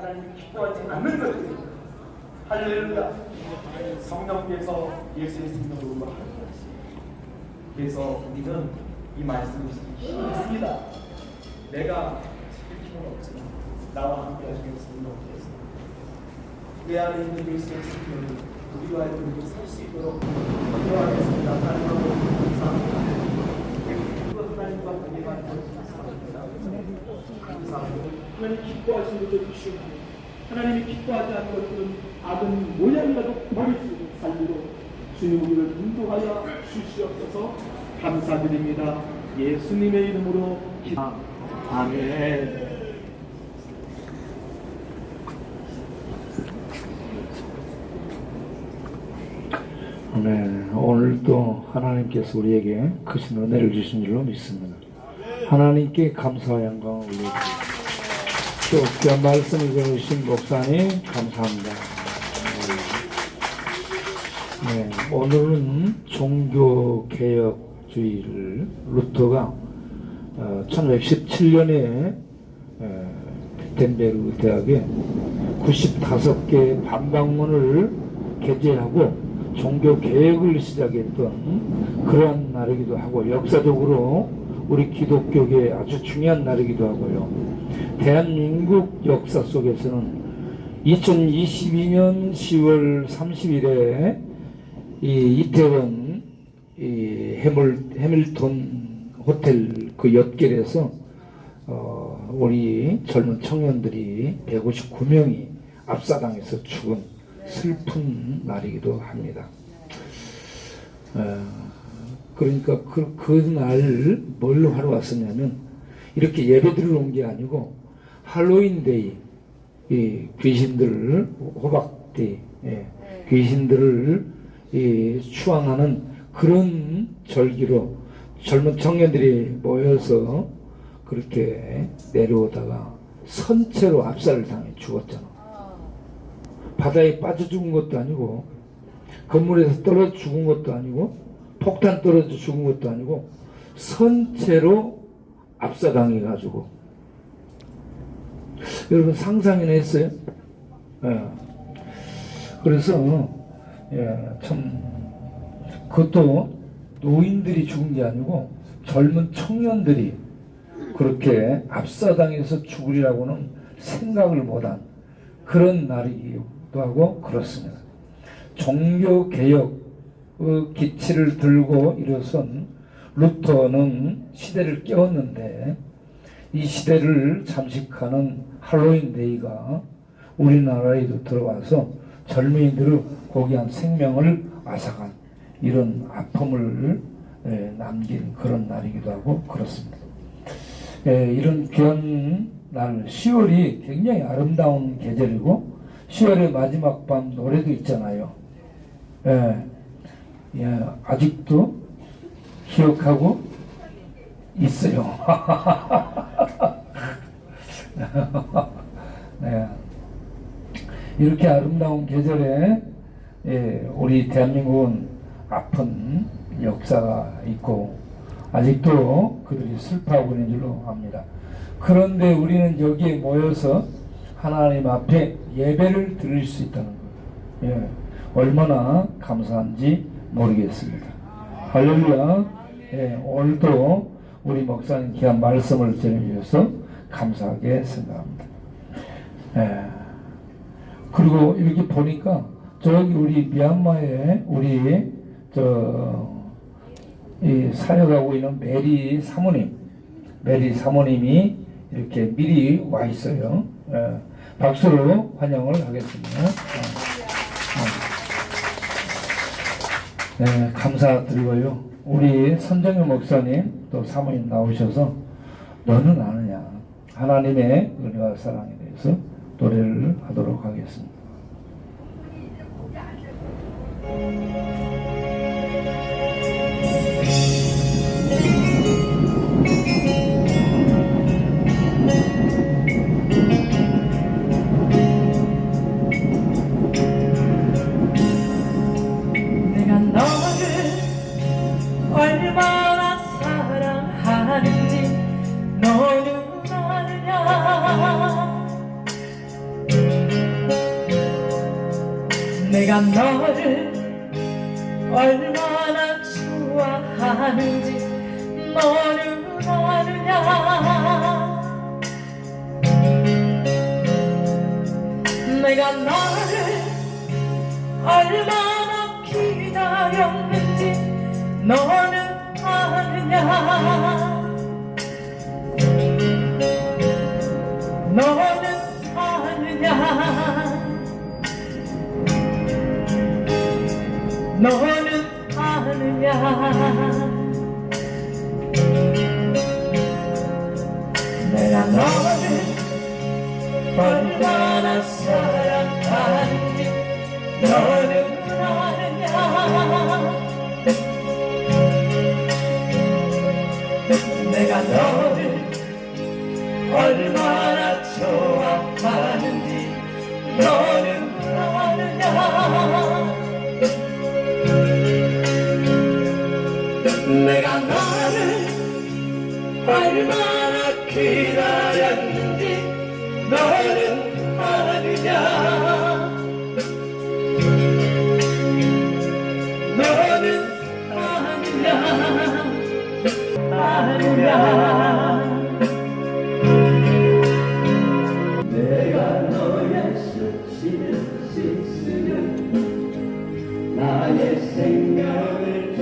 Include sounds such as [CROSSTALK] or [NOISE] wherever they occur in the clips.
하나님 기뻐하지 않는 것들입니다. 할렐루야. 성령께서 예수의 생명으로 것이. 그래서 우리는 이 말씀을 힘이 있습니다. 내가 지킬 힘은 없지만 나와 함께 하시는 성령께서 내 안에 있는 예수의 생명을 우리와 함께 살수 있도록 기도하겠습니다. 하나님하고 감사합니다. 하나님과 관계가 감사합니다. 감사합니다. 하나님 기뻐하시는 것을 주시옵고 하나님이 기뻐하지 않는 것들은 악은 모양이라도 있는 삶으로 주님 우리를 인도하여 주시옵소서 감사드립니다. 예수님의 이름으로 기도. 아멘. 네, 오늘도 하나님께서 우리에게 크신 은혜를 주신 줄로 믿습니다. 하나님께 감사와 영광을 올려드립니다. 또 귀한 말씀을 전해주신 목사님 감사합니다. 네, 오늘은 종교개혁주의를 루터가 어, 1117년에 빈텐베르 대학에 95개 반박문을 게재하고 종교 개혁을 시작했던 그러한 날이기도 하고 역사적으로 우리 기독교계의 아주 중요한 날이기도 하고요. 대한민국 역사 속에서는 2022년 10월 30일에 이 이태원 이 해물, 해밀턴 호텔 그 옆길에서 어, 우리 젊은 청년들이 159명이 압사당해서 죽은 슬픈 날이기도 합니다. 어, 그러니까 그, 그날 뭘 하러 왔었냐면 이렇게 예배드리러 온게 아니고 할로윈데이 이 귀신들을 호박데이 예, 귀신들을 이 추앙하는 그런 절기로 젊은 청년들이 모여서 그렇게 내려오다가 선체로 압살을 당해 죽었잖아. 바다에 빠져 죽은 것도 아니고 건물에서 떨어져 죽은 것도 아니고 폭탄 떨어져 죽은 것도 아니고 선체로 압사당해 가지고 여러분 상상이나 했어요? 예. 그래서 예, 참 그것도 노인들이 죽은 게 아니고 젊은 청년들이 그렇게 압사당해서 죽으리라고는 생각을 못한 그런 날이기도 하고 그렇습니다. 종교 개혁 의 기치를 들고 일어선 루터는 시대를 깨웠는데 이 시대를 잠식하는 할로윈 데이가 우리나라에도 들어와서 젊은이들의 고귀한 생명을 앗아간 이런 아픔을 예, 남긴 그런 날이기도 하고 그렇습니다. 예, 이런 귀한 날 10월이 굉장히 아름다운 계절이고 10월의 마지막 밤 노래도 있잖아요. 예, 예, 아직도 기억하고 있어요. [LAUGHS] 네. 이렇게 아름다운 계절에 예, 우리 대한민국은 아픈 역사가 있고 아직도 그들이 슬퍼하고 있는 줄로 압니다. 그런데 우리는 여기에 모여서 하나님 앞에 예배를 드릴 수 있다는 거예요. 예, 얼마나 감사한지 모르겠습니다. 할렐루야. 예, 오늘도 우리 목사님 귀한 말씀을 전해주셔서 감사하게 생각합니다. 예, 그리고 이렇게 보니까 저기 우리 미얀마에 우리 저 이 사역하고 있는 메리 사모님, 메리 사모님이 이렇게 미리 와 있어요. 예, 박수로 환영을 하겠습니다. 어, 어. 네, 감사드리고요. 우리 선정현 목사님 또 사모님 나오셔서 너는 아느냐 하나님의 은혜와 사랑에 대해서 노래를 하도록 하겠습니다. 내가 너를 얼마나 좋아하는지 너는 아느냐? 내가 너 아 내가 너를 얼마나 기다렸는지 너는 아느냐 너는 아느냐? 아느냐? 내가 너의 수치를 씻으면 나의 생명을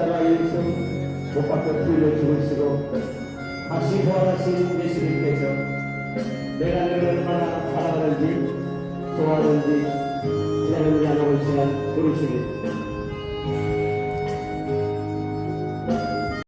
십자가 일승 못 박혀 풀려 죽으시고 다시 부활하신 예수님께서 내가 너를 얼마나 사랑하는지 좋아하는지 기다리는 야곱을 시간 부르시니